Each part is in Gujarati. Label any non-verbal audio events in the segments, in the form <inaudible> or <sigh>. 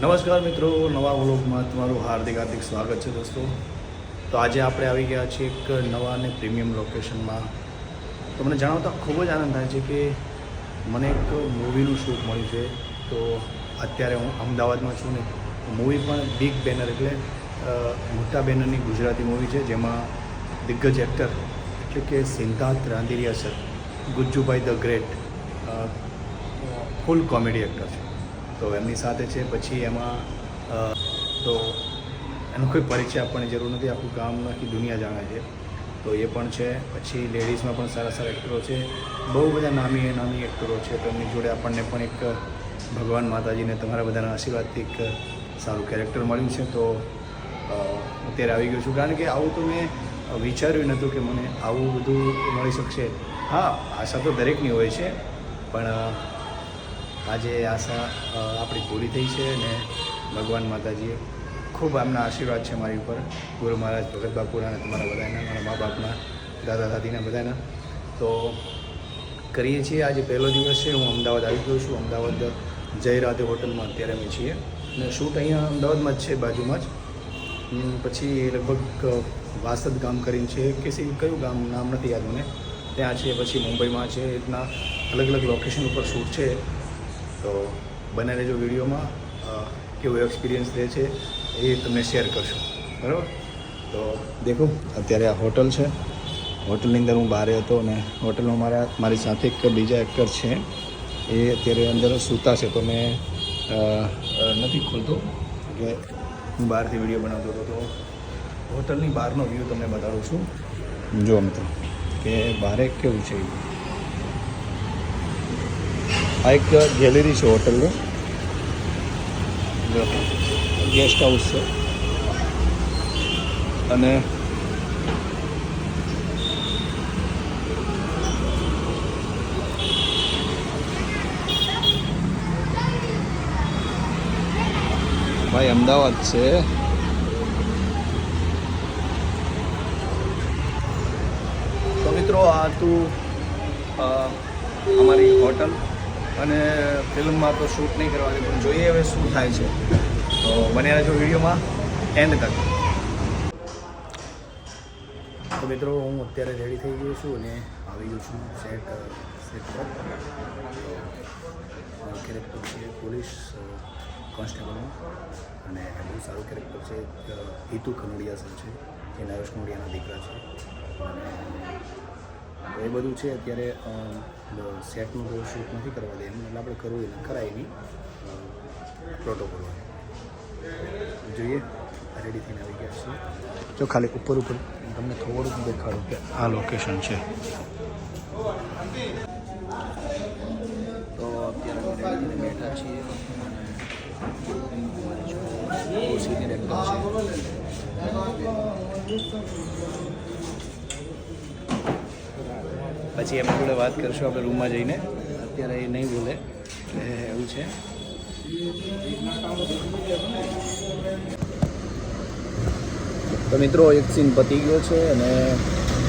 નમસ્કાર મિત્રો, નવા વ્લોગમાં તમારું હાર્દિક હાર્દિક સ્વાગત છે દોસ્તો. તો આજે આપણે આવી ગયા છીએ એક નવા અને પ્રીમિયમ લોકેશનમાં. તો મને જણાવતા ખૂબ જ આનંદ થાય છે કે મને એક મૂવીનું શૂટ મળ્યું છે. તો અત્યારે હું અમદાવાદમાં છું ને, મૂવી પણ બિગ બેનર એટલે મોટા બેનરની ગુજરાતી મૂવી છે, જેમાં દિગ્ગજ એક્ટર એટલે કે Siddharth Randeria sir Gujjubhai the great full comedy actor છે. તો એમની સાથે છે. પછી એમાં તો એનો કોઈ પરિચય આપવાની જરૂર નથી. આખું ગામ આખી દુનિયા જાણે છે. તો એ પણ છે. પછી લેડીઝમાં પણ સારા સારા એક્ટરો છે. બહુ બધા નામી નામી એક્ટરો છે. તો એમની જોડે આપણને પણ એક ભગવાન માતાજીને તમારા બધાના આશીર્વાદથી એક સારું કેરેક્ટર મળ્યું છે. તો અત્યારે આવી ગયો છું. કારણ કે આવું તો મેં વિચાર્યું નહોતું કે મને આવું બધું મળી શકશે. હા, આશા તો દરેકની હોય છે. પણ આજે આશા આપણી પૂરી થઈ છે અને ભગવાન માતાજીએ ખૂબ આમના આશીર્વાદ છે મારી ઉપર. ગુરુ મહારાજ ભગત બાપુરા અને તમારા બધાના, મારા મા બાપના, દાદા દાદીના બધાના. તો કરીએ છીએ આજે પહેલો દિવસ છે, હું અમદાવાદ આવી ગયો છું. અમદાવાદ જય રાધે હોટલમાં અત્યારે અમે છીએ. અને શૂટ અહીંયા અમદાવાદમાં જ છે, બાજુમાં જ. પછી લગભગ વાસદ ગામ કરીને છે, કે સી, કયું ગામ? નામ નથી યાદ મને. ત્યાં છે, પછી મુંબઈમાં છે રીતના અલગ અલગ લોકેશન ઉપર શૂટ છે. તો બને રહેજો વિડીયોમાં કેવો એક્સપિરિયન્સ રહે છે એ તમને શેર કરશું. બરાબર? તો દેખો, અત્યારે આ હોટલ છે. હોટલની અંદર હું બહાર હતો અને હોટલમાં મારા, મારી સાથે એક બીજા એક્ટર છે. એ અત્યારે અંદર સૂતા છે. તો મેં નથી ખોલતો. કે હું બહારથી વીડિયો બનાવતો હતો. તો હોટલની બહારનો વ્યૂ તમને બતાડું છું. જો મિત્રો, કે બહારે કેવું છે આ એક ગેલેરી છે હોટલની. ગેસ્ટ હાઉસ છે. અને ભાઈ, અમદાવાદ છે. તો મિત્રો, આ તું અમારી હોટલ. અને ફિલ્મમાં તો શૂટ નહીં કરવા પણ જોઈએ હવે શું થાય છે. તો બને રહેજો વિડીયોમાં. એન્ડ તક તો મિત્રો, હું અત્યારે રેડી થઈ ગયો છું અને આવી ગયો છું સેટ સેટ પર. કેરેક્ટર છે પોલીસ કોન્સ્ટેબલનું. અને બહુ સારું કેરેક્ટર છે હિતુ કનોડિયા સર છે, એ નરેશ કનોડિયાના દીકરા છે. અને એ બધું છે અત્યારે અ, સેટનું બહુ શૂટ નથી કરવા દે એમ એટલે આપણે કરવું એને કરાય નહીં. પ્રોટોકોલ જોઈએ રેડી થઈને આવી ગયા છીએ. જો ખાલી ઉપર ઉપર તમને થોડુંક દેખાડું કે આ લોકેશન છે. તો અત્યારે અમે બેઠા છીએ. અને સિનિયર છે. પછી એમની જોડે વાત કરશું આપણે રૂમમાં જઈને. અત્યારે એ નહીં બોલે. એવું છે. તો મિત્રો, એક સીન પતી ગયો છે અને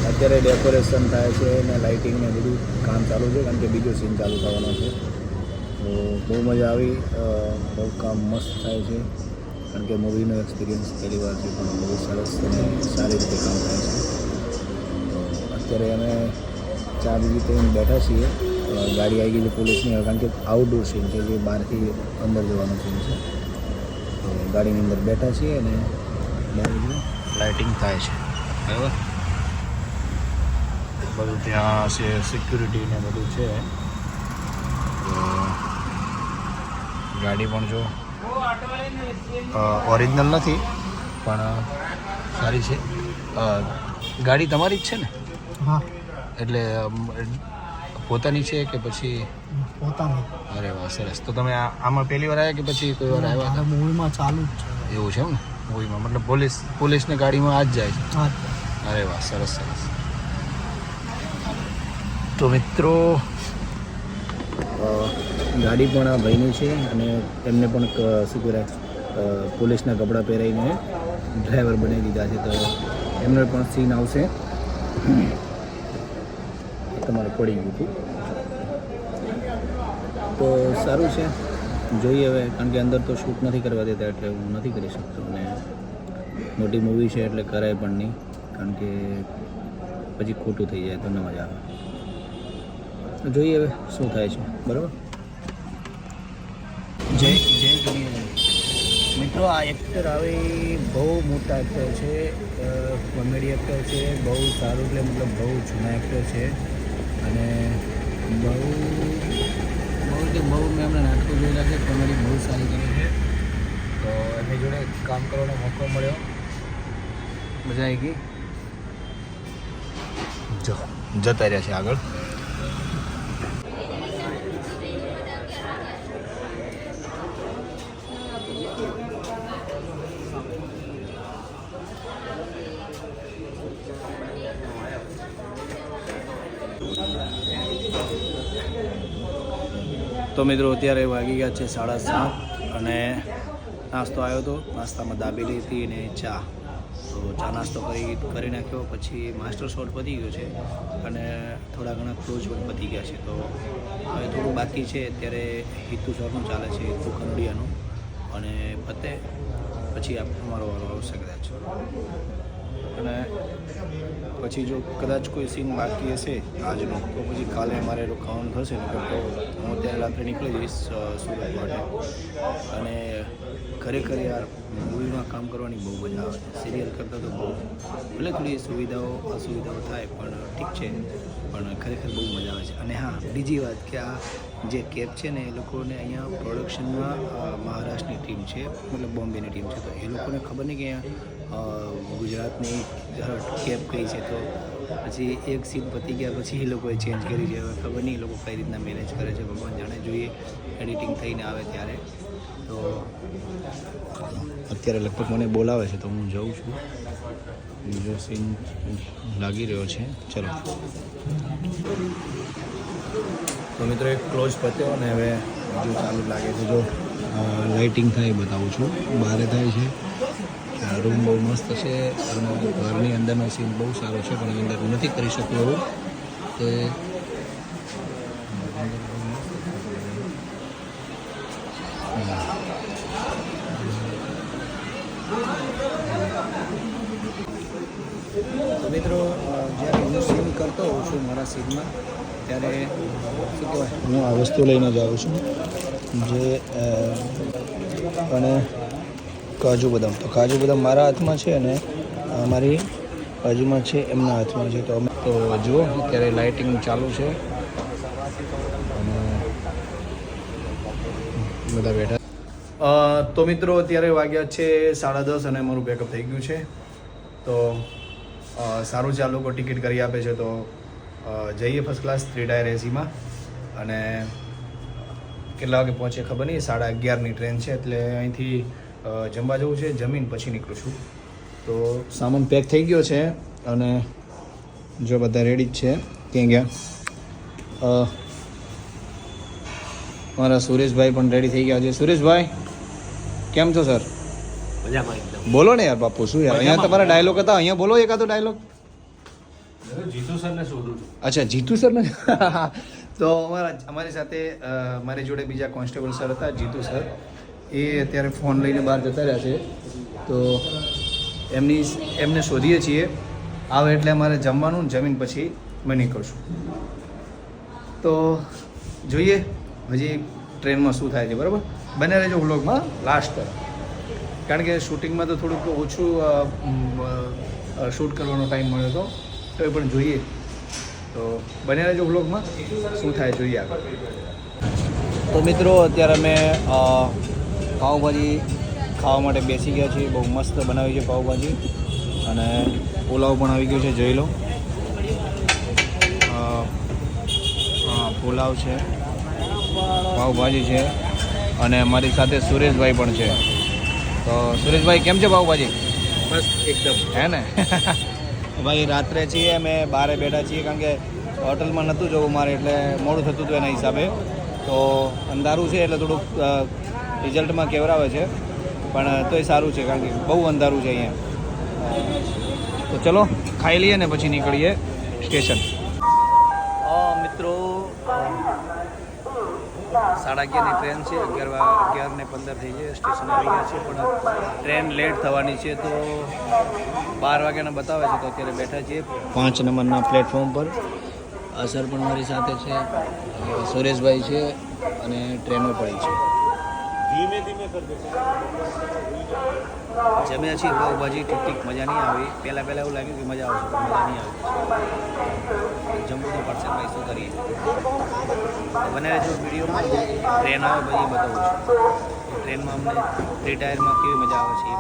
અત્યારે ડેકોરેશન થાય છે અને લાઇટિંગ ને બધું કામ ચાલુ છે, કારણ કે બીજો સીન ચાલુ થવાનો છે. તો બહુ મજા આવી. બહુ કામ મસ્ત થાય છે, કારણ કે મૂવીનો એક્સપિરિયન્સ પહેલી વાર છે, પણ બહુ સરસ અને સારી રીતે કામ થાય છે. અત્યારે અમે ચા બીજી પીને બેઠા છીએ. ગાડી આવી ગઈ છે પોલીસની કારણ કે આઉટડોર સીન છે જે બહારથી અંદર જવાનો સીન છે. તો ગાડીની અંદર બેઠા છીએ અને લાઇટિંગ થાય છે. બરાબર? બધું ત્યાં છે સિક્યુરિટી ને બધું છે. તો ગાડી પણ જો ઓરિજિનલ નથી પણ સારી છે. ગાડી તમારી જ છે ને? હા. એટલે પોતાની છે કે પછી? પોતાની. અરે વાહ સરસ. તો તમે આમાં પહેલી વાર આવ્યા કે પછી કોઈ વાર આવ્યા હતા? મૂવીમાં ચાલુ જ છે. એવું છે એમ ને? મૂવીમાં મતલબ પોલીસ પોલીસની ગાડીમાં આ જ જાય છે? અરે વાહ સરસ સરસ. તો મિત્રો ગાડી પણ આ ભાઈની છે અને એમને પણ શું કહેવાય પોલીસના કપડાં પહેરાવીને ડ્રાઈવર બનાવી દીધા છે. તો એમને પણ સીન આવશે. તમારે પડી ગયું હતું. તો સારું છે. જોઈએ હવે, કારણ કે અંદર તો શૂટ નથી કરવા દેતા એટલે હું નથી કરી શકતો. અને મોટી મૂવી છે એટલે કરાય પણ નહીં, કારણ કે પછી ખોટું થઈ જાય તો ન મજા આવે. જોઈએ હવે શું થાય છે. બરાબર? જય જય દુનિયા મિત્રો, આ એક્ટર આવે બહુ મોટા એક્ટર છે કોમેડી એક્ટર છે, બહુ સારું એટલે મતલબ બહુ જૂના એક્ટર છે. અને બહુ બહુ એટલે બહુ મેં હમણાં નાટકો જોયેલા છે, કોમેડી બહુ સારી કરી છે. તો એમની જોડે કામ કરવાનો મોકો મળ્યો. મજા આવી ગઈ? જો, જતા રહ્યા છે આગળ. તો મિત્રો અત્યારે વાગી ગયા છે સાડા સાત અને નાસ્તો આવ્યો હતો નાસ્તામાં દાબેલી હતી અને ચા. તો ચા નાસ્તો કરી કરી નાખ્યો, પછી માસ્ટર શોટ પતી ગયો છે અને થોડા ઘણા ક્લોઝ પણ પતી ગયા છે. તો હવે થોડું બાકી છે, અત્યારે હિતુ શોટનું ચાલે છે, હિતુ ખંડિયાનું અને પતે, પછી આપ- અમારો વારો આવશે કદાચ. અને પછી જો કદાચ કોઈ સીન બાકી હશે આજનો, તો પછી કાલે અમારે રોકાવાનું થશે ને તો હું અત્યારે રાત્રે નીકળી જઈશ સુરત માટે. અને ખરેખર યાર મૂવીમાં કામ કરવાની બહુ મજા આવે સિરિયલ કરતાં તો બહુ, ભલે થોડી સુવિધાઓ, અસુવિધાઓ થાય, પણ ઠીક છે. પણ ખરેખર બહુ મજા આવે છે. અને હા, બીજી વાત કે આ જે કેબ છે ને, એ લોકોને અહીંયા પ્રોડક્શનમાં મહારાષ્ટ્રની ટીમ છે, મતલબ બોમ્બેની ટીમ છે, તો એ લોકોને ખબર નહીં કે અહીંયા ગુજરાતની કેબ કઈ છે તો પછી એક સીન પતી ગયા પછી એ લોકોએ ચેન્જ કરી છે. હવે ખબર નહીં એ લોકો કઈ રીતના મેનેજ કરે છે. ભગવાન જાણે જોઈએ એડિટિંગ થઈને આવે ત્યારે. તો અત્યારે લગભગ મને બોલાવે છે તો હું જાઉં છું. બીજો સીન લાગી રહ્યો છે. ચલો. તો મિત્રો એક ક્લોઝ પત્યો અને હવે બીજું ચાલુ લાગે છે જો લાઇટિંગ થાય બતાવું છું. બહારે થાય છે. રૂમ બહુ મસ્ત છે અને ઘરની અંદરનો સીન બહુ સારો છે પણ અંદર નથી કરી શકું એવું. તે મિત્રો જ્યારે હું સીન કરતો હોઉં છું મારા સીનમાં ત્યારે શું કહેવાય? હું આ વસ્તુ લઈને જ આવું છું. જે અને કાજુ બદામ. તો કાજુ બદામ મારા હાથમાં છે અને મારી બાજુમાં છે એમના હાથમાં છે. તો અમે તો જુઓ, અત્યારે લાઇટિંગ ચાલુ છે. અને બધા બેઠા. તો મિત્રો, અત્યારે વાગ્યા છે સાડા દસ અને અમારું બેકઅપ થઈ ગયું છે. તો સારું છે આ લોકો ટિકિટ કરી આપે છે. તો જઈએ ફર્સ્ટ ક્લાસ થ્રી ટાયર એસીમાં અને કેટલા વાગે પહોંચે ખબર નહીં. સાડા અગિયારની ટ્રેન છે, એટલે અહીંથી જમવા જવું છે જમીન પછી નીકળું છું. તો સામાન પેક થઈ ગયો છે અને જો બધા રેડી જ છે ક્યાં ગયા? મારા સુરેશભાઈ પણ રેડી થઈ ગયા છે. સુરેશભાઈ કેમ છો સર બોલો ને યાર બાપુ શું યાર? અહીંયા તમારા ડાયલોગ હતા? અહીંયા બોલો એકાદો ડાયલોગ જીતુ સરને શોધું અચ્છા જીતુ સર ને? <laughs> તો અમારા અમારી સાથે મારી જોડે બીજા કોન્સ્ટેબલ સર હતા જીતુ સર એ અત્યારે ફોન લઈને બહાર જતા રહ્યા છે. તો એમની એમને શોધીએ છીએ. આવે એટલે અમારે જમવાનું, જમીન પછી મની નીકળશું. તો જોઈએ, હજી ટ્રેનમાં શું થાય છે, બરાબર? બને રહેજો વ્લોગમાં લાસ્ટ કારણ કે શૂટિંગમાં તો થોડુંક ઓછું શૂટ કરવાનો ટાઈમ મળ્યો હતો. તો એ પણ જોઈએ. તો બને રહેજો વ્લોગમાં, શું થાય જોઈએ આગળ. તો મિત્રો, અત્યારે અમે અ, પાવભાજી ખાવા માટે બેસી ગયા છીએ. બહુ મસ્ત બનાવી છે પાઉંભાજી. અને પુલાવ પણ આવી ગયો છે જોઈ લો. હા પુલાવ છે. પાઉંભાજી છે. અને મારી સાથે સુરેશભાઈ પણ છે. તો સુરેશભાઈ કેમ છે પાવભાજી બસ એકદમ. હે ને? <laughs> ભાઈ રાત્રે છીએ અમે બહારે બેઠા છીએ કારણ કે હોટલમાં નહોતું જવું મારે એટલે મોડું થતું હતું એના હિસાબે. તો અંધારું છે એટલે થોડુંક રિઝલ્ટમાં કેવરાવે છે. પણ તોય સારું છે કારણ કે બહુ અંધારું છે અહીંયા. તો ચલો ખાઈ લઈએ ને પછી નીકળીએ સ્ટેશન. મિત્રો સાડા અગિયારની ટ્રેન છે અગિયાર અગિયાર ને પંદર થઈ છે સ્ટેશન આવી ગયા છે પણ ટ્રેન લેટ થવાની છે તો બાર વાગ્યાના બતાવે છે તો અત્યારે બેઠા છીએ. પાંચ નંબરના પ્લેટફોર્મ પર. અસર પણ મારી સાથે છે સુરેશભાઈ છે અને ટ્રેનો પડી છે. જમ્યા છીએ પાઉભાજી ઠીક ઠીક મજા નહીં આવી. પહેલાં પહેલાં એવું લાગ્યું કે મજા આવશે પણ મજા નહીં આવી. જમવું તો પડશે ભાઈ શું કરીએ બને જો વિડીયોમાં ટ્રેન આવે પછી બતાવું છું. ટ્રેનમાં અમને ફ્રી ટાયરમાં કેવી મજા આવે છે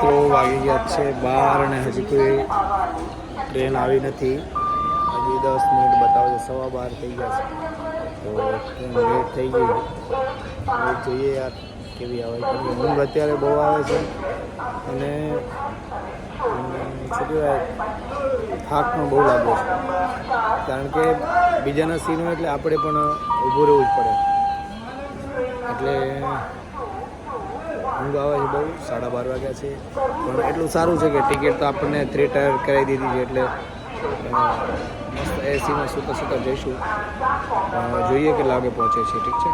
તો વાગી ગયા છે બાર અને હજી કોઈ ટ્રેન આવી નથી. હજી દસ મિનિટ બતાવે છે, સવા બાર થઈ ગયા છે. તો લેટ થઈ ગઈ? હવે જોઈએ યાર, કેવી આવે. કેમ કે ઊંઘ અત્યારે બહુ આવે છે. અને શું કહેવાય થાક બહુ લાગે છે. કારણ કે બીજાના સીનો એટલે આપણે પણ ઊભું રહેવું જ પડે. એટલે ઊંઘ આવે છે બહુ. સાડા બાર વાગ્યા છે. પણ એટલું સારું છે કે ટિકિટ તો આપણને થ્રી ટાયર કરાવી દીધી છે, એટલે મસ્ત એસીમાં સૂતા સૂતા જઈશું. જોઈએ કેટલા વાગે પહોંચે છે ઠીક છે?